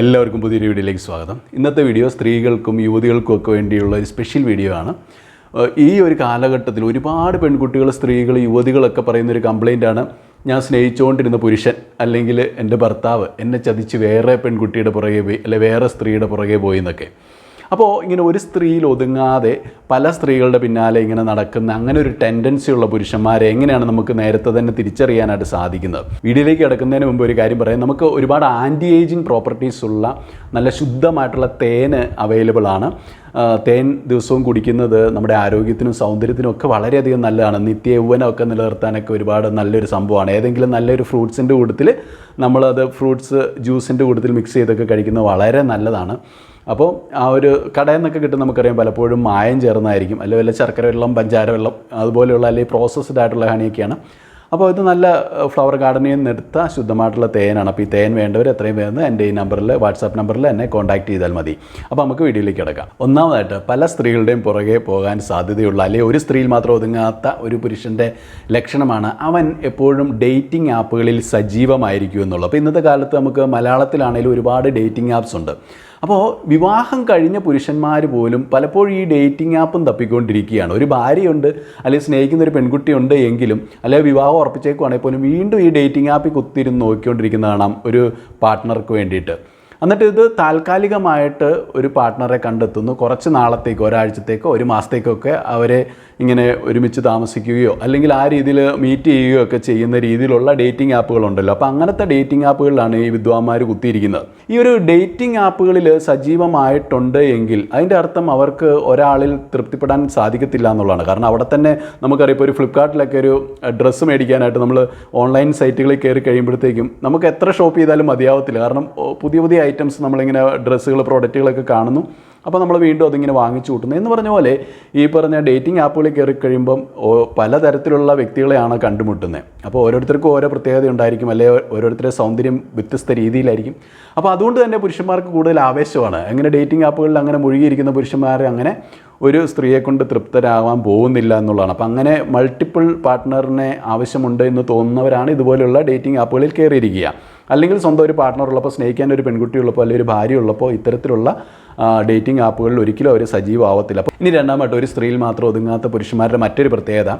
എല്ലാവർക്കും പുതിയൊരു വീഡിയോയിലേക്ക് സ്വാഗതം. ഇന്നത്തെ വീഡിയോ സ്ത്രീകൾക്കും യുവതികൾക്കും ഒക്കെ വേണ്ടിയുള്ള ഒരു സ്പെഷ്യൽ വീഡിയോ ആണ്. ഈ ഒരു കാലഘട്ടത്തിൽ ഒരുപാട് പെൺകുട്ടികൾ സ്ത്രീകൾ യുവതികളൊക്കെ പറയുന്ന ഒരു ഞാൻ സ്നേഹിച്ചുകൊണ്ടിരുന്ന പുരുഷൻ അല്ലെങ്കിൽ എന്റെ ഭർത്താവ് എന്നെ ചതിച്ച് വേറെ പെൺകുട്ടിയുടെ പുറകെ പോയി അല്ലെ വേറെ സ്ത്രീയുടെ പുറകെ പോയി എന്നൊക്കെ. അപ്പോൾ ഇങ്ങനെ ഒരു സ്ത്രീയിൽ ഒതുങ്ങാതെ പല സ്ത്രീകളുടെ പിന്നാലെ ഇങ്ങനെ നടക്കുന്ന അങ്ങനെ ഒരു ടെൻഡൻസി ഉള്ള പുരുഷന്മാരെ എങ്ങനെയാണ് നമുക്ക് നേരത്തെ തന്നെ തിരിച്ചറിയാനായിട്ട് സാധിക്കുന്നത്? വീഡിയോയിലേക്ക് കിടക്കുന്നതിന് മുമ്പ് ഒരു കാര്യം പറയാം. നമുക്ക് ഒരുപാട് ആന്റി ഏജിങ് പ്രോപ്പർട്ടീസ് ഉള്ള നല്ല ശുദ്ധമായിട്ടുള്ള തേന് അവൈലബിൾ ആണ്. തേൻ ദിവസവും കുടിക്കുന്നത് നമ്മുടെ ആരോഗ്യത്തിനും സൗന്ദര്യത്തിനും ഒക്കെ വളരെയധികം നല്ലതാണ്. നിത്യ യൗവനമൊക്കെ നിലനിർത്താനൊക്കെ ഒരുപാട് നല്ലൊരു സംഭവമാണ്. ഏതെങ്കിലും നല്ലൊരു ഫ്രൂട്ട്സിന്റെ കൂട്ടത്തിൽ നമ്മളത് ഫ്രൂട്ട്സ് ജ്യൂസിന്റെ കൂട്ടത്തിൽ മിക്സ് ചെയ്തൊക്കെ കഴിക്കുന്നത് വളരെ നല്ലതാണ്. അപ്പോൾ ആ ഒരു കടയിൽ നിന്നൊക്കെ കിട്ടും നമുക്കറിയാം പലപ്പോഴും മായം ചേർന്നായിരിക്കും അല്ലെങ്കിൽ വല്ല ശർക്കര വെള്ളം പഞ്ചാര വെള്ളം അതുപോലെയുള്ള അല്ലെങ്കിൽ പ്രോസസ്ഡ് ആയിട്ടുള്ള ഹണിയൊക്കെയാണ്. അപ്പോൾ ഇത് നല്ല ഫ്ലവർ ഗാർഡനിൽ നിന്ന് എടുത്ത ശുദ്ധമായിട്ടുള്ള തേനാണ്. അപ്പോൾ ഈ തേൻ വേണ്ടവർ എത്രയും വേഗം എന്റെ ഈ നമ്പറിൽ വാട്സാപ്പ് നമ്പറിൽ എന്നെ കോൺടാക്ട് ചെയ്താൽ മതി. അപ്പോൾ നമുക്ക് വീഡിയോയിലേക്ക് കിടക്കാം. ഒന്നാമതായിട്ട് പല സ്ത്രീകളുടെയും പുറകെ പോകാൻ സാധ്യതയുള്ള അല്ലെങ്കിൽ ഒരു സ്ത്രീയിൽ മാത്രം ഒതുങ്ങാത്ത ഒരു പുരുഷന്റെ ലക്ഷണമാണ് അവൻ എപ്പോഴും ഡേറ്റിംഗ് ആപ്പുകളിൽ സജീവമായിരിക്കും എന്നുള്ളത്. അപ്പോൾ ഇന്നത്തെ കാലത്ത് നമുക്ക് മലയാളത്തിലാണെങ്കിലും ഒരുപാട് ഡേറ്റിംഗ് ആപ്സ് ഉണ്ട്. അപ്പോൾ വിവാഹം കഴിഞ്ഞ പുരുഷന്മാർ പോലും പലപ്പോഴും ഈ ഡേറ്റിംഗ് ആപ്പും തപ്പിക്കൊണ്ടിരിക്കുകയാണ്. ഒരു ഭാര്യയുണ്ട് അല്ലെങ്കിൽ സ്നേഹിക്കുന്ന ഒരു പെൺകുട്ടിയുണ്ട് എങ്കിലും അല്ലെങ്കിൽ വിവാഹം ഉറപ്പിച്ചേക്കുവാണെങ്കിൽ പോലും വീണ്ടും ഈ ഡേറ്റിംഗ് ആപ്പിൽ കുത്തിരുന്ന് നോക്കിക്കൊണ്ടിരിക്കുന്ന കാണാം ഒരു പാർട്ട്ണർക്ക് വേണ്ടിയിട്ട്. എന്നിട്ട് ഇത് താൽക്കാലികമായിട്ട് ഒരു പാർട്ട്ണറെ കണ്ടെത്തുന്നു. കുറച്ച് നാളത്തേക്കോ ഒരാഴ്ചത്തേക്കോ ഒരു മാസത്തേക്കൊക്കെ അവരെ ഇങ്ങനെ ഒരുമിച്ച് താമസിക്കുകയോ അല്ലെങ്കിൽ ആ രീതിയിൽ മീറ്റ് ചെയ്യുകയോ ഒക്കെ ചെയ്യുന്ന രീതിയിലുള്ള ഡേറ്റിംഗ് ആപ്പുകളുണ്ടല്ലോ. അപ്പോൾ അങ്ങനത്തെ ഡേറ്റിംഗ് ആപ്പുകളിലാണ് ഈ വിദ്വാന്മാർ കുത്തിയിരിക്കുന്നത്. ഈ ഒരു ഡേറ്റിംഗ് ആപ്പുകളിൽ സജീവമായിട്ടുണ്ട് എങ്കിൽ അതിന്റെ അർത്ഥം അവർക്ക് ഒരാളിൽ തൃപ്തിപ്പെടാൻ സാധിക്കത്തില്ല എന്നുള്ളതാണ്. കാരണം അവിടെ തന്നെ നമുക്കറിയാം ഇപ്പോൾ ഒരു ഫ്ലിപ്കാർട്ടിലൊക്കെ ഒരു ഡ്രസ്സ് മേടിക്കാനായിട്ട് നമ്മൾ ഓൺലൈൻ സൈറ്റുകളിൽ കയറി കഴിയുമ്പോഴത്തേക്കും നമുക്ക് എത്ര ഷോപ്പ് ചെയ്താലും മതിയാവത്തില്ല. കാരണം പുതിയ പുതിയ ഐറ്റംസ് നമ്മളിങ്ങനെ ഡ്രസ്സുകൾ പ്രോഡക്റ്റുകളൊക്കെ കാണുന്നു. അപ്പോൾ നമ്മൾ വീണ്ടും അതിങ്ങനെ വാങ്ങിച്ചു കൂട്ടുന്നു എന്ന് പറഞ്ഞ പോലെ ഈ പറഞ്ഞ ഡേറ്റിംഗ് ആപ്പുകളിൽ കയറി കഴിയുമ്പം പലതരത്തിലുള്ള വ്യക്തികളെയാണ് കണ്ടുമുട്ടുന്നത്. അപ്പോൾ ഓരോരുത്തർക്കും ഓരോ പ്രത്യേകത ഉണ്ടായിരിക്കും അല്ലെങ്കിൽ ഓരോരുത്തരുടെ സൗന്ദര്യം വ്യത്യസ്ത രീതിയിലായിരിക്കും. അപ്പോൾ അതുകൊണ്ട് തന്നെ പുരുഷന്മാർക്ക് കൂടുതൽ ആവേശമാണ്. അങ്ങനെ ഡേറ്റിംഗ് ആപ്പുകളിൽ അങ്ങനെ മുഴുകിയിരിക്കുന്ന പുരുഷന്മാരെ അങ്ങനെ ഒരു സ്ത്രീയെ കൊണ്ട് തൃപ്തരാകാൻ പോകുന്നില്ല എന്നുള്ളതാണ്. അപ്പം അങ്ങനെ മൾട്ടിപ്പിൾ പാർട്ട്ണറിനെ ആവശ്യമുണ്ട് എന്ന് തോന്നുന്നവരാണ് ഇതുപോലെയുള്ള ഡേറ്റിംഗ് ആപ്പുകളിൽ കയറിയിരിക്കുക. അല്ലെങ്കിൽ സ്വന്തം ഒരു പാർട്ട്ണർ ഉള്ളപ്പോൾ സ്നേഹിക്കാൻ ഒരു പെൺകുട്ടി ഉള്ളപ്പോൾ അല്ലെങ്കിൽ ഒരു ഭാര്യ ഉള്ളപ്പോൾ ഇത്തരത്തിലുള്ള ഡേറ്റിംഗ് ആപ്പുകളിൽ ഒരിക്കലും അവർ സജീവമാവത്തില്ല അപ്പോൾ ഇനി രണ്ടാമത്തെ ഒരു സ്ത്രീയിൽ മാത്രം ഒതുങ്ങാത്ത പുരുഷന്മാരുടെ മറ്റൊരു പ്രത്യേകത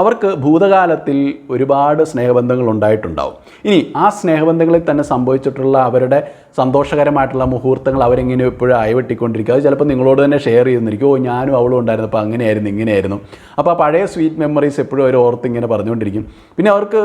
അവർക്ക് ഭൂതകാലത്തിൽ ഒരുപാട് സ്നേഹബന്ധങ്ങൾ ഉണ്ടായിട്ടുണ്ടാവും. ഇനി ആ സ്നേഹബന്ധങ്ങളിൽ തന്നെ സംഭവിച്ചിട്ടുള്ള അവരുടെ സന്തോഷകരമായിട്ടുള്ള മുഹൂർത്തങ്ങൾ അവരെങ്ങനെ എപ്പോഴും അയവെട്ടിക്കൊണ്ടിരിക്കുക അത് ചിലപ്പോൾ നിങ്ങളോട് തന്നെ ഷെയർ ചെയ്യുന്നിരിക്കും ഓ ഞാനും അവളും ഉണ്ടായിരുന്നു അപ്പോൾ അങ്ങനെയായിരുന്നു ഇങ്ങനെയായിരുന്നു. അപ്പോൾ ആ പഴയ സ്വീറ്റ് മെമ്മറീസ് എപ്പോഴും അവർ ഓർത്ത് ഇങ്ങനെ പറഞ്ഞുകൊണ്ടിരിക്കും. പിന്നെ അവർക്ക്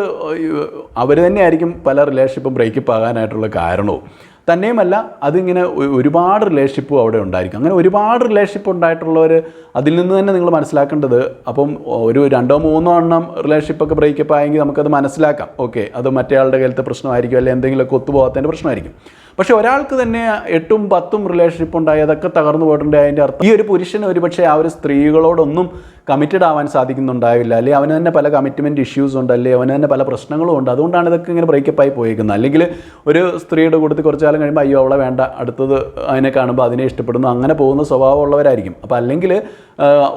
അവർ തന്നെയായിരിക്കും പല റിലേഷൻഷിപ്പും ബ്രേക്കപ്പ് ആകാനായിട്ടുള്ള കാരണവും. തന്നെയുമല്ല അതിങ്ങനെ ഒരുപാട് റിലേഷൻഷിപ്പും അവിടെ ഉണ്ടായിരിക്കും. അങ്ങനെ ഒരുപാട് റിലേഷൻഷിപ്പ് ഉണ്ടായിട്ടുള്ളവർ അതിൽ നിന്ന് തന്നെ നിങ്ങൾ മനസ്സിലാക്കേണ്ടത് അപ്പം ഒരു രണ്ടോ മൂന്നോ എണ്ണം റിലേഷൻഷിപ്പൊക്കെ ബ്രേക്കപ്പ് ആയെങ്കിൽ നമുക്കത് മനസ്സിലാക്കാം. ഓക്കെ അത് മറ്റേ ആളുടെ കയ്യിലത്തെ പ്രശ്നമായിരിക്കും അല്ലെങ്കിൽ എന്തെങ്കിലുമൊക്കെ ഒത്തുപോകാത്തതിന്റെ പ്രശ്നമായിരിക്കും. പക്ഷേ ഒരാൾക്ക് തന്നെ എട്ടും പത്തും റിലേഷൻഷിപ്പ് ഉണ്ടായി അതൊക്കെ തകർന്നു പോയിട്ടുണ്ട്. അതിന്റെ അർത്ഥം ഈ ഒരു പുരുഷന് ഒരുപക്ഷെ ആ ഒരു സ്ത്രീകളോടൊന്നും കമ്മിറ്റഡ് ആവാൻ സാധിക്കുന്നുണ്ടാവില്ല. അല്ലെങ്കിൽ അവന് തന്നെ പല കമ്മിറ്റ്മെന്റ് ഇഷ്യൂസ് ഉണ്ട് അല്ലെങ്കിൽ അവന് തന്നെ പല പ്രശ്നങ്ങളും ഉണ്ട്. അതുകൊണ്ടാണ് ഇതൊക്കെ ഇങ്ങനെ ബ്രേക്കപ്പ് ആയി പോയേക്കുന്നത്. അല്ലെങ്കിൽ ഒരു സ്ത്രീയുടെ കൂട്ടത്തിൽ കുറച്ച് കാലം കഴിയുമ്പോൾ അയ്യോ അവളെ വേണ്ട അടുത്തത് അതിനെ കാണുമ്പോൾ അതിനെ ഇഷ്ടപ്പെടുന്നു അങ്ങനെ പോകുന്ന സ്വഭാവമുള്ളവരായിരിക്കും അപ്പോൾ അല്ലെങ്കിൽ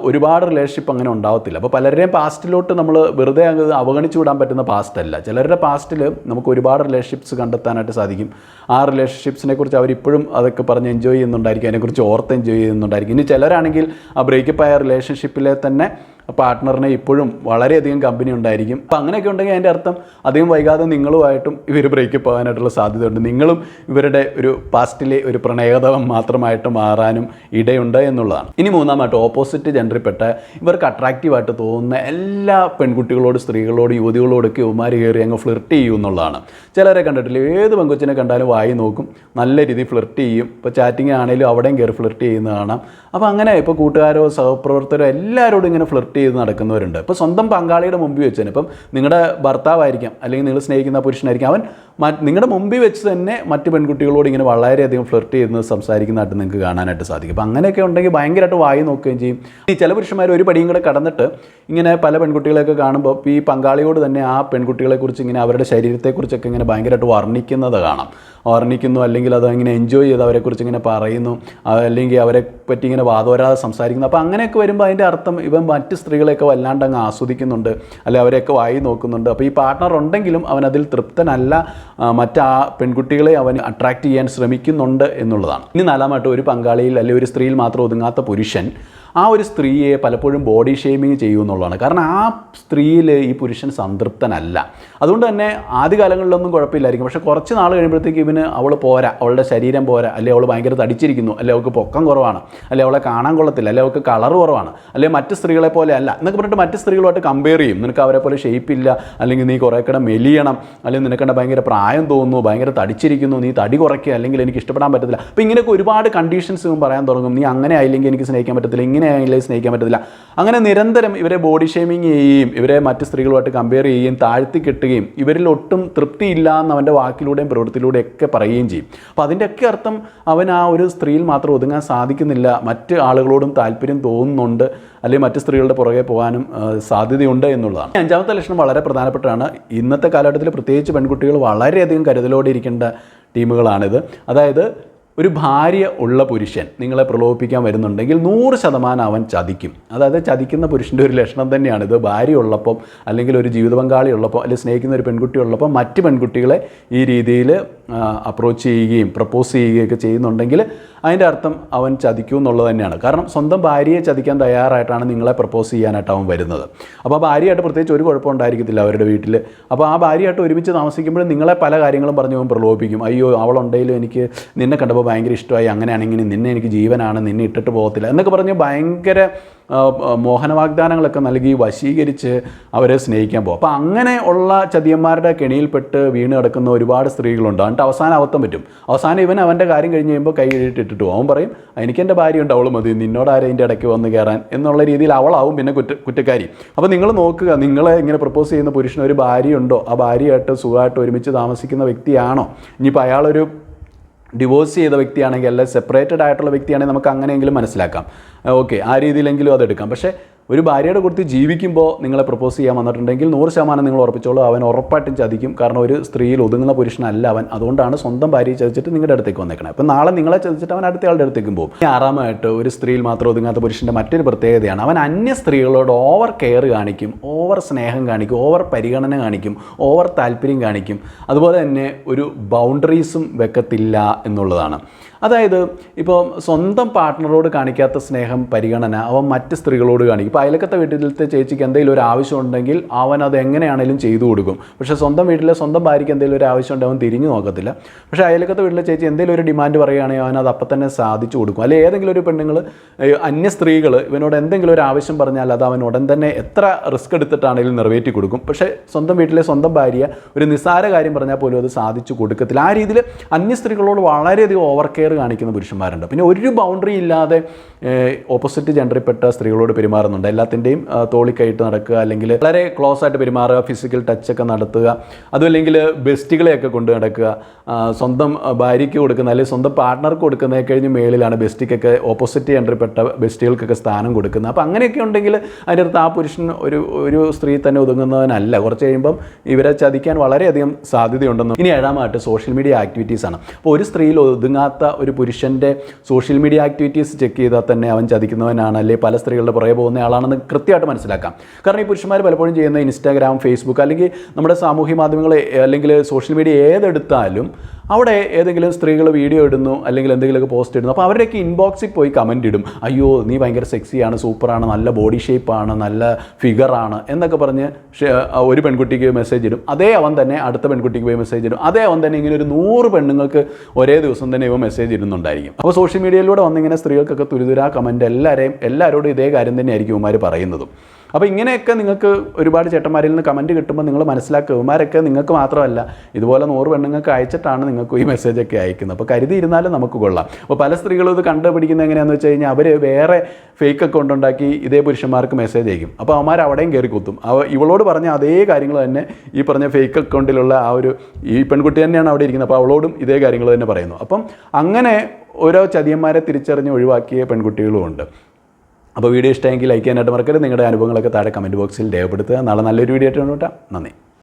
ഒരുപാട് റിലേഷൻഷിപ്പ് അങ്ങനെ ഉണ്ടാവത്തില്ല. അപ്പോൾ പലരുടെയും പാസ്റ്റിലോട്ട് നമ്മൾ വെറുതെ അങ്ങ് അവഗണിച്ചു വിടാൻ പറ്റുന്ന പാസ്റ്റല്ല ചിലരുടെ പാസ്റ്റിൽ നമുക്ക് ഒരുപാട് റിലേഷൻഷിപ്സ് കണ്ടെത്താനായിട്ട് സാധിക്കും. ആ റിലേഷൻഷിപ്സിനെ കുറിച്ച് അവരിപ്പോഴും അതൊക്കെ പറഞ്ഞ് എൻജോയ് ചെയ്യുന്നുണ്ടായിരിക്കും അതിനെക്കുറിച്ച് ഓർത്ത് എൻജോയ് ചെയ്യുന്നുണ്ടായിരിക്കും. ഇനി ചിലരാണെങ്കിൽ ആ ബ്രേക്കപ്പ് ആയ റിലേഷൻഷിപ്പിലെ തന്നെ പാർട്ട്ണറിനെ ഇപ്പോഴും വളരെയധികം കമ്പനി ഉണ്ടായിരിക്കും. അപ്പം അങ്ങനെയൊക്കെ ഉണ്ടെങ്കിൽ അതിന്റെ അർത്ഥം അധികം വൈകാതെ നിങ്ങളുമായിട്ടും ഇവർ ബ്രേക്കപ്പ് ആകാനായിട്ടുള്ള സാധ്യതയുണ്ട്. നിങ്ങളും ഇവരുടെ ഒരു പാസ്റ്റിലെ ഒരു പ്രണയകഥം മാത്രമായിട്ട് മാറാനും ഇടയുണ്ട് എന്നുള്ളതാണ്. ഇനി മൂന്നാമായിട്ട് ഓപ്പോസിറ്റ് ജെൻഡറിൽപ്പെട്ട ഇവർക്ക് അട്രാക്റ്റീവായിട്ട് തോന്നുന്ന എല്ലാ പെൺകുട്ടികളോട് സ്ത്രീകളോട് യുവതികളോടൊക്കെ ഉമാര് കയറി അങ്ങ് ഫ്ലിർട്ട് ചെയ്യും എന്നുള്ളതാണ്. ചിലരെ കണ്ടിട്ടില്ല ഏത് പെൺകൊച്ചിനെ കണ്ടാലും വായി നോക്കും നല്ല രീതിയിൽ ഫ്ലിർട്ട് ചെയ്യും. ഇപ്പോൾ ചാറ്റിംഗ് ആണെങ്കിലും അവിടെയും കയറി ഫ്ലിർട്ട് ചെയ്യുന്ന കാണാം അപ്പോൾ അങ്ങനെ ഇപ്പോൾ കൂട്ടുകാരോ സഹപ്രവർത്തകരോ എല്ലാവരോടും ഇങ്ങനെ ഫ്ലിർട്ട് ചെയ്ത് നടക്കുന്നവരുണ്ട്. ഇപ്പോൾ സ്വന്തം പങ്കാളിയുടെ മുമ്പിൽ വെച്ച് തന്നെ ഇപ്പം നിങ്ങളുടെ ഭർത്താവായിരിക്കാം അല്ലെങ്കിൽ നിങ്ങൾ സ്നേഹിക്കുന്ന പുരുഷനായിരിക്കും അവൻ നിങ്ങളുടെ മുമ്പിൽ വെച്ച് തന്നെ മറ്റ് പെൺകുട്ടികളോട് ഇങ്ങനെ വളരെയധികം ഫ്ലിർട്ട് ചെയ്യുന്നത് സംസാരിക്കുന്നതായിട്ട് നിങ്ങൾക്ക് കാണാനായിട്ട് സാധിക്കും. അപ്പം അങ്ങനെയൊക്കെ ഉണ്ടെങ്കിൽ ഭയങ്കരമായിട്ട് വായി നോക്കുകയും ചെയ്യും. ഈ ചില പുരുഷന്മാർ ഒരു പടിയും കൂടെ കടന്നിട്ട് ഇങ്ങനെ പല പെൺകുട്ടികളെയൊക്കെ കാണുമ്പോൾ ഈ പങ്കാളിയോട് തന്നെ ആ പെൺകുട്ടികളെക്കുറിച്ച് ഇങ്ങനെ അവരുടെ ശരീരത്തെക്കുറിച്ചൊക്കെ ഇങ്ങനെ ഭയങ്കരമായിട്ട് വർണിക്കുന്നത് കാണാം. വർണിക്കുന്നു അല്ലെങ്കിൽ അത് ഇങ്ങനെ എൻജോയ് ചെയ്ത് അവരെക്കുറിച്ച് ഇങ്ങനെ പറയുന്നു അല്ലെങ്കിൽ അവരെ പറ്റി ഇങ്ങനെ വാദോരാതെ സംസാരിക്കുന്നു. അപ്പോൾ അങ്ങനെയൊക്കെ വരുമ്പോൾ അതിന്റെ അർത്ഥം ഇവൻ മറ്റ് സ്ത്രീകളെയൊക്കെ വല്ലാണ്ട് അങ്ങ് ആസ്വദിക്കുന്നുണ്ട് അല്ലെ അവരെയൊക്കെ വായി നോക്കുന്നുണ്ട്. അപ്പോൾ ഈ പാർട്ട്ണർ ഉണ്ടെങ്കിലും അവൻ അതിൽ തൃപ്തനല്ല മറ്റാ പെൺകുട്ടികളെ അവൻ അട്രാക്റ്റ് ചെയ്യാൻ ശ്രമിക്കുന്നുണ്ട് എന്നുള്ളതാണ്. ഇനി നാലാമായിട്ട് ഒരു പങ്കാളിയിൽ അല്ലെങ്കിൽ ഒരു സ്ത്രീയിൽ മാത്രം ഒതുങ്ങാത്ത പുരുഷൻ ആ ഒരു സ്ത്രീയെ പലപ്പോഴും ബോഡി ഷെയ്മിങ് ചെയ്യൂ എന്നുള്ളതാണ് കാരണം ആ സ്ത്രീയിൽ ഈ പുരുഷൻ സംതൃപ്തനല്ല. അതുകൊണ്ട് തന്നെ ആദ്യകാലങ്ങളിലൊന്നും കുഴപ്പമില്ലായിരിക്കും. പക്ഷേ കുറച്ച് നാൾ കഴിയുമ്പോഴത്തേക്ക് ഇവന് അവൾ പോരാ. അവളുടെ ശരീരം പോരാ. അല്ലെങ്കിൽ അവൾ ഭയങ്കര തടിച്ചിരിക്കുന്നു. അല്ലെങ്കിൽ അവൾക്ക് പൊക്കം കുറവാണ്. അല്ലെങ്കിൽ അവളെ കാണാൻ കൊള്ളത്തില്ല. അല്ലെങ്കിൽ അവൾക്ക് കളർ കുറവാണ്. അല്ലെങ്കിൽ മറ്റ് സ്ത്രീകളെ പോലെ അല്ല. എന്നൊക്കെ പറഞ്ഞിട്ട് മറ്റ് സ്ത്രീകളുമായിട്ട് കമ്പയർ ചെയ്യും. നിനക്ക് അവരെ പോലെ ഷേപ്പ് ഇല്ല. അല്ലെങ്കിൽ നീ കുറേ കൂടെ മെലിയണം. അല്ലെങ്കിൽ നിനക്കണ്ട ഭയങ്കര പ്രായം തോന്നുന്നു. ഭയങ്കര തടിച്ചിരിക്കുന്നു. നീ തടി കുറയ്ക്കുക. അല്ലെങ്കിൽ എനിക്ക് ഇഷ്ടപ്പെടാൻ പറ്റത്തില്ല. അപ്പോൾ ഇങ്ങനെയൊക്കെ ഒരുപാട് കണ്ടീഷൻസ് പറയാൻ തുടങ്ങും. നീ അങ്ങനെ ആയില്ലെങ്കിൽ എനിക്ക് സ്നേഹിക്കാൻ പറ്റത്തില്ല. ഇങ്ങനെ ആയില്ലെങ്കിൽ സ്നേഹിക്കാൻ പറ്റത്തില്ല. അങ്ങനെ നിരന്തരം ഇവരെ ബോഡി ഷേമിങ് ചെയ്യുകയും ഇവരെ മറ്റ് സ്ത്രീകളുമായിട്ട് കമ്പയർ ചെയ്യുകയും താഴ്ത്തി കെട്ടുകയും ഇവരിൽ ഒട്ടും തൃപ്തിയില്ല എന്ന് അവന്റെ വാക്കിലൂടെയും പ്രവൃത്തിയിലൂടെയും ഒക്കെ പറയുകയും ചെയ്യും. അപ്പോൾ അതിന്റെയൊക്കെ അർത്ഥം അവൻ ആ ഒരു സ്ത്രീയിൽ മാത്രം ഒതുങ്ങാൻ സാധിക്കുന്നില്ല. മറ്റ് ആളുകളോടും താല്പര്യം തോന്നുന്നുണ്ട്. അല്ലെങ്കിൽ മറ്റ് സ്ത്രീകളുടെ പുറകെ പോകാനും സാധ്യതയുണ്ട് എന്നുള്ളതാണ്. അഞ്ചാമത്തെ ലക്ഷണം വളരെ പ്രധാനപ്പെട്ടാണ് ഇന്നത്തെ കാലഘട്ടത്തിൽ പ്രത്യേകിച്ച് പെൺകുട്ടികൾ വളരെയധികം കരുതലോടെ ഇരിക്കേണ്ട ടീമുകളാണിത്. അതായത് ഒരു ഭാര്യ ഉള്ള പുരുഷൻ നിങ്ങളെ പ്രലോഭിപ്പിക്കാൻ വരുന്നുണ്ടെങ്കിൽ നൂറ് ശതമാനം അവൻ ചതിക്കും. അതായത് ചതിക്കുന്ന പുരുഷന്റെ ഒരു ലക്ഷണം തന്നെയാണ് ഇത്. ഭാര്യ ഉള്ളപ്പം അല്ലെങ്കിൽ ഒരു ജീവിത പങ്കാളി ഉള്ളപ്പോൾ അല്ലെങ്കിൽ സ്നേഹിക്കുന്ന ഒരു പെൺകുട്ടി ഉള്ളപ്പോൾ മറ്റ് പെൺകുട്ടികളെ ഈ രീതിയിൽ അപ്രോച്ച് ചെയ്യുകയും പ്രപ്പോസ് ചെയ്യുകയൊക്കെ ചെയ്യുന്നുണ്ടെങ്കിൽ അതിന്റെ അർത്ഥം അവൻ ചതിക്കും എന്നുള്ളത് തന്നെയാണ്. കാരണം സ്വന്തം ഭാര്യയെ ചതിക്കാൻ തയ്യാറായിട്ടാണ് നിങ്ങളെ പ്രപ്പോസ് ചെയ്യാനായിട്ട് അവൻ വരുന്നത്. അപ്പോൾ ഭാര്യയായിട്ട് പ്രത്യേകിച്ച് ഒരു കുഴപ്പം ഉണ്ടായിരിക്കത്തില്ല അവരുടെ വീട്ടിൽ. അപ്പോൾ ആ ഭാര്യയായിട്ട് ഒരുമിച്ച് താമസിക്കുമ്പോൾ നിങ്ങളെ പല കാര്യങ്ങളും പറഞ്ഞ് അവൻ പ്രലോഭിപ്പിക്കും. അയ്യോ അവളുണ്ടെങ്കിലും എനിക്ക് നിന്നെ കണ്ടപ്പോൾ ഭയങ്കര ഇഷ്ടമായി. അങ്ങനെയാണെങ്കിൽ നിന്നെ എനിക്ക് ജീവനാണ്. നിന്നെ ഇട്ടിട്ട് പോകത്തില്ല. എന്നൊക്കെ പറഞ്ഞ് ഭയങ്കര മോഹന വാഗ്ദാനങ്ങളൊക്കെ നൽകി വശീകരിച്ച് അവരെ സ്നേഹിക്കാൻ പോകും. അപ്പോൾ അങ്ങനെ ഉള്ള ചതിയന്മാരുടെ കെണിയിൽപ്പെട്ട് വീണ് കിടക്കുന്ന ഒരുപാട് സ്ത്രീകളുണ്ട്. എന്നിട്ട് അവസാനം അവത്തം പറ്റും. അവസാനം ഇവൻ അവന്റെ കാര്യം കഴിഞ്ഞ് കഴിയുമ്പോൾ കൈ ഇട്ടിട്ട് അവൻ പറയും എനിക്ക് എന്റെ ഭാര്യ ഉണ്ട് അവൾ മതി. നിന്നോട് ആരും അതിന്റെ ഇടയ്ക്ക് വന്ന് കയറാൻ? എന്നുള്ള രീതിയിൽ അവളാവും പിന്നെ കുറ്റ കുറ്റക്കാരി. അപ്പോൾ നിങ്ങൾ നോക്കുക നിങ്ങളെ ഇങ്ങനെ പ്രപ്പോസ് ചെയ്യുന്ന പുരുഷന് ഒരു ഭാര്യയുണ്ടോ? ആ ഭാര്യയായിട്ട് സുഖമായിട്ട് ഒരുമിച്ച് താമസിക്കുന്ന വ്യക്തിയാണോ? ഇനിയിപ്പോൾ അയാളൊരു ഡിവോഴ്സ് ചെയ്ത വ്യക്തിയാണെങ്കിൽ അല്ലെ സെപ്പറേറ്റഡ് ആയിട്ടുള്ള വ്യക്തിയാണെങ്കിൽ നമുക്ക് അങ്ങനെയെങ്കിലും മനസ്സിലാക്കാം. ഓക്കെ ആ രീതിയിലെങ്കിലും അതെടുക്കാം പക്ഷേ ഒരു ഭാര്യയുടെ കൊടുത്ത് ജീവിക്കുമ്പോൾ നിങ്ങളെ പ്രപ്പോസ് ചെയ്യാൻ വന്നിട്ടുണ്ടെങ്കിൽ നൂറ് ശതമാനം നിങ്ങൾ ഉറപ്പിച്ചോളൂ. അവൻ ഉറപ്പായിട്ടും ചതിക്കും. കാരണം ഒരു സ്ത്രീയിൽ ഒതുങ്ങുന്ന പുരുഷനല്ല അവൻ. അതുകൊണ്ടാണ് സ്വന്തം ഭാര്യയെ ചതിച്ചിട്ട് നിങ്ങളുടെ അടുത്തേക്ക് വന്നേക്കണേ. അപ്പം നാളെ നിങ്ങളെ ചതിച്ചിട്ട് അവൻ അടുത്ത ആളുടെ അടുത്തേക്കും പോകും. ആറാമായിട്ട് ഒരു സ്ത്രീയിൽ മാത്രം ഒതുങ്ങാത്ത പുരുഷന്റെ മറ്റൊരു പ്രത്യേകതയാണ്. അവൻ അന്യ സ്ത്രീകളോട് ഓവർ കെയർ കാണിക്കും ഓവർ സ്നേഹം കാണിക്കും ഓവർ പരിഗണന കാണിക്കും ഓവർ താല്പര്യം കാണിക്കും. അതുപോലെ തന്നെ ഒരു ബൗണ്ടറീസും വെക്കത്തില്ല എന്നുള്ളതാണ്. അതായത് ഇപ്പോൾ സ്വന്തം പാർട്ട്ണറോട് കാണിക്കാത്ത സ്നേഹം പരിഗണന അവൻ മറ്റ് സ്ത്രീകളോട് കാണിക്കും. ഇപ്പോൾ അയലക്കത്തെ വീട്ടിലത്തെ ചേച്ചിക്ക് എന്തെങ്കിലും ഒരു ആവശ്യം ഉണ്ടെങ്കിൽ അവൻ അത് എങ്ങനെയാണെങ്കിലും ചെയ്തു കൊടുക്കും. പക്ഷേ സ്വന്തം വീട്ടിലെ സ്വന്തം ഭാര്യയ്ക്ക് എന്തെങ്കിലും ഒരു ആവശ്യം ഉണ്ടെങ്കിൽ അവൻ തിരിഞ്ഞു നോക്കത്തില്ല. പക്ഷേ അയലക്കത്തെ വീട്ടിലെ ചേച്ചി എന്തെങ്കിലും ഒരു ഡിമാൻഡ് പറയുകയാണെങ്കിൽ അവൻ അത് അപ്പം തന്നെ സാധിച്ചു കൊടുക്കും. അല്ലെങ്കിൽ ഏതെങ്കിലും ഒരു പെണ്ണുങ്ങൾ അന്യ സ്ത്രീകൾ ഇവനോട് എന്തെങ്കിലും ഒരു ആവശ്യം പറഞ്ഞാൽ അത് അവൻ ഉടൻ തന്നെ എത്ര റിസ്ക് എടുത്തിട്ടാണെങ്കിലും നിറവേറ്റി കൊടുക്കും. പക്ഷേ സ്വന്തം വീട്ടിലെ സ്വന്തം ഭാര്യ ഒരു നിസ്സാര കാര്യം പറഞ്ഞാൽ പോലും അത് സാധിച്ചു കൊടുക്കത്തില്ല. ആ രീതിയിൽ അന്യ സ്ത്രീകളോട് വളരെയധികം ഓവർ കെയർ കാണിക്കുന്ന പുരുഷന്മാരുണ്ട്. പിന്നെ ഒരു ബൗണ്ടറി ഇല്ലാതെ ഓപ്പോസിറ്റ് ജെൻഡറിൽപ്പെട്ട സ്ത്രീകളോട് പെരുമാറുന്നുണ്ട്. എല്ലാത്തിന്റെയും തോളിക്കയിട്ട് നടക്കുക അല്ലെങ്കിൽ വളരെ ക്ലോസ് ആയിട്ട് പെരുമാറുക ഫിസിക്കൽ ടച്ചൊക്കെ നടത്തുക അതുമല്ലെങ്കിൽ ബെസ്റ്റികളെയൊക്കെ കൊണ്ട് നടക്കുക സ്വന്തം ഭാര്യയ്ക്ക് കൊടുക്കുന്ന അല്ലെങ്കിൽ സ്വന്തം പാർട്ട്ണർക്ക് കൊടുക്കുന്നതിനെ കഴിഞ്ഞ് മേളിലാണ് ബെസ്റ്റിക്കൊക്കെ ഓപ്പോസിറ്റ് ജെൻഡറിൽപ്പെട്ട ബെസ്റ്റുകൾക്കൊക്കെ സ്ഥാനം കൊടുക്കുന്നത്. അപ്പോൾ അങ്ങനെയൊക്കെ ഉണ്ടെങ്കിൽ അതിന്റെ അടുത്ത് ആ പുരുഷൻ ഒരു ഒരു സ്ത്രീ തന്നെ ഒതുങ്ങുന്നവനല്ല. കുറച്ച് കഴിയുമ്പം ഇവരെ ചതിക്കാൻ വളരെയധികം സാധ്യതയുണ്ടെന്ന്. ഇനി ഏഴാമായിട്ട് സോഷ്യൽ മീഡിയ ആക്ടിവിറ്റീസ് ആണ്. അപ്പോൾ ഒരു സ്ത്രീയിൽ ഒതുങ്ങാത്ത ഒരു പുരുഷന്റെ സോഷ്യൽ മീഡിയ ആക്ടിവിറ്റീസ് ചെക്ക് ചെയ്താൽ തന്നെ അവൻ ചതിക്കുന്നവനാണ് അല്ലെങ്കിൽ പല സ്ത്രീകളുടെ പുറകെ പോകുന്ന ആളാണെന്ന് കൃത്യമായിട്ട് മനസ്സിലാക്കാം. കാരണം ഈ പുരുഷന്മാർ പലപ്പോഴും ചെയ്യുന്ന ഇൻസ്റ്റാഗ്രാം ഫേസ്ബുക്ക് അല്ലെങ്കിൽ നമ്മുടെ സാമൂഹ്യ മാധ്യമങ്ങൾ അല്ലെങ്കിൽ സോഷ്യൽ മീഡിയ ഏതെടുത്താലും അവിടെ ഏതെങ്കിലും സ്ത്രീകൾ വീഡിയോ ഇടുന്നു അല്ലെങ്കിൽ എന്തെങ്കിലുമൊക്കെ പോസ്റ്റ് ഇടുന്നു അപ്പോൾ അവരുടെയൊക്കെ ഇൻബോക്സിൽ പോയി കമന്റ് ഇടും. അയ്യോ നീ ഭയങ്കര സെക്സിയാണ് സൂപ്പറാണ് നല്ല ബോഡി ഷേപ്പാണ് നല്ല ഫിഗറാണ് എന്നൊക്കെ പറഞ്ഞ് ഒരു പെൺകുട്ടിക്ക് മെസ്സേജ് ഇടും. അതേ അവൻ തന്നെ അടുത്ത പെൺകുട്ടിക്ക് പോയി മെസ്സേജ് ഇടും. അതേ അവൻ തന്നെ ഇങ്ങനെ ഒരു നൂറ് പെണ്ണുങ്ങൾക്ക് ഒരേ ദിവസം തന്നെ ഇവ മെസ്സേജ് ഇടുന്നുണ്ടായിരിക്കും. അപ്പോൾ സോഷ്യൽ മീഡിയയിലൂടെ വന്നിങ്ങനെ സ്ത്രീകൾക്കൊക്കെ തുരിതുരാ കമന്റ് എല്ലാവരെയും എല്ലാവരോടും ഇതേ കാര്യം തന്നെയായിരിക്കും ഇവന്മാർ പറയുന്നതും. അപ്പോൾ ഇങ്ങനെയൊക്കെ നിങ്ങൾക്ക് ഒരുപാട് ചേട്ടന്മാരിൽ നിന്ന് കമന്റ് കിട്ടുമ്പോൾ നിങ്ങൾ മനസ്സിലാക്കുക. ഇവന്മാരൊക്കെ നിങ്ങൾക്ക് മാത്രമല്ല ഇതുപോലെ നൂറ് പെണ്ണുങ്ങൾക്ക് അയച്ചിട്ടാണ് നിങ്ങൾക്ക് ഈ മെസ്സേജൊക്കെ അയക്കുന്നത്. അപ്പോൾ കരുതി ഇരുന്നാലും നമുക്ക് കൊള്ളാം. അപ്പോൾ പല സ്ത്രീകളും ഇത് കണ്ടുപിടിക്കുന്നത് എങ്ങനെയാണെന്ന് വെച്ച് കഴിഞ്ഞാൽ അവർ വേറെ ഫേക്ക് അക്കൗണ്ട് ഉണ്ടാക്കി ഇതേ പുരുഷന്മാർക്ക് മെസ്സേജ് അയക്കും. അപ്പോൾ അവന്മാർ അവിടെയും കയറി കുത്തും. അവ ഇവളോട് പറഞ്ഞ അതേ കാര്യങ്ങൾ തന്നെ ഈ പറഞ്ഞ ഫേക്ക് അക്കൗണ്ടിലുള്ള ആ ഒരു ഈ പെൺകുട്ടി തന്നെയാണ് അവിടെ ഇരിക്കുന്നത്. അപ്പോൾ അവളോടും ഇതേ കാര്യങ്ങൾ തന്നെ പറയുന്നു. അപ്പം അങ്ങനെ ഓരോ ചതിയന്മാരെ തിരിച്ചറിഞ്ഞ് ഒഴിവാക്കിയ പെൺകുട്ടികളും ഉണ്ട്. അപ്പോൾ വീഡിയോ ഇഷ്ടമെങ്കിൽ ലൈക്ക് ചെയ്യാനായിട്ട് മറക്കരുത്. നിങ്ങളുടെ അനുഭവങ്ങളൊക്കെ താഴെ കമന്റ് ബോക്സിൽ രേഖപ്പെടുത്തുക. നാളെ നല്ലൊരു വീഡിയോ ആയിട്ട് കണ്ടുമുട്ടാം നന്ദി.